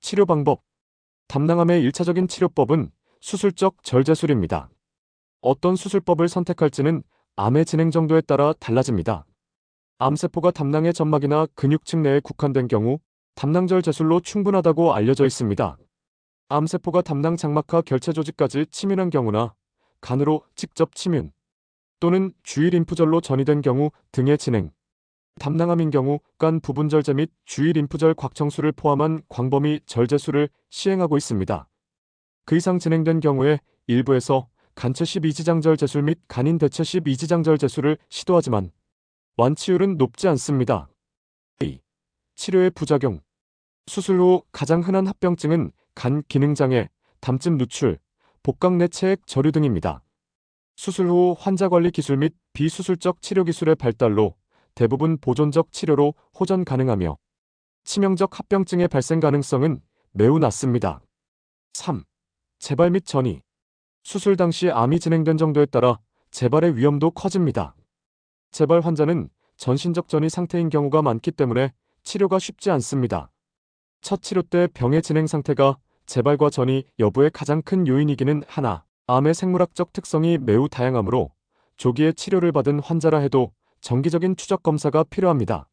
치료 방법. 담낭암의 1차적인 치료법은 수술적 절제술입니다. 어떤 수술법을 선택할지는 암의 진행 정도에 따라 달라집니다. 암세포가 담낭의 점막이나 근육층 내에 국한된 경우 담낭절 제술로 충분하다고 알려져 있습니다. 암세포가 담낭 장막하 결체 조직까지 침윤한 경우나 간으로 직접 침윤 또는 주위 림프절로 전이된 경우 등의 진행, 담낭암인 경우 간 부분 절제 및 주위 림프절 곽청수를 포함한 광범위 절제술을 시행하고 있습니다. 그 이상 진행된 경우에 일부에서 간체 12지장절 제술 및 간인 대체 12지장절 제술을 시도하지만 완치율은 높지 않습니다. 2. 치료의 부작용 수술 후 가장 흔한 합병증은 간 기능장애, 담즙 누출, 복강 내 체액 저류 등입니다. 수술 후 환자 관리 기술 및 비수술적 치료 기술의 발달로 대부분 보존적 치료로 호전 가능하며 치명적 합병증의 발생 가능성은 매우 낮습니다. 3. 재발 및 전이 수술 당시 암이 진행된 정도에 따라 재발의 위험도 커집니다. 재발 환자는 전신적 전이 상태인 경우가 많기 때문에 치료가 쉽지 않습니다. 첫 치료 때 병의 진행 상태가 재발과 전이 여부의 가장 큰 요인이기는 하나 암의 생물학적 특성이 매우 다양하므로 조기에 치료를 받은 환자라 해도 정기적인 추적 검사가 필요합니다.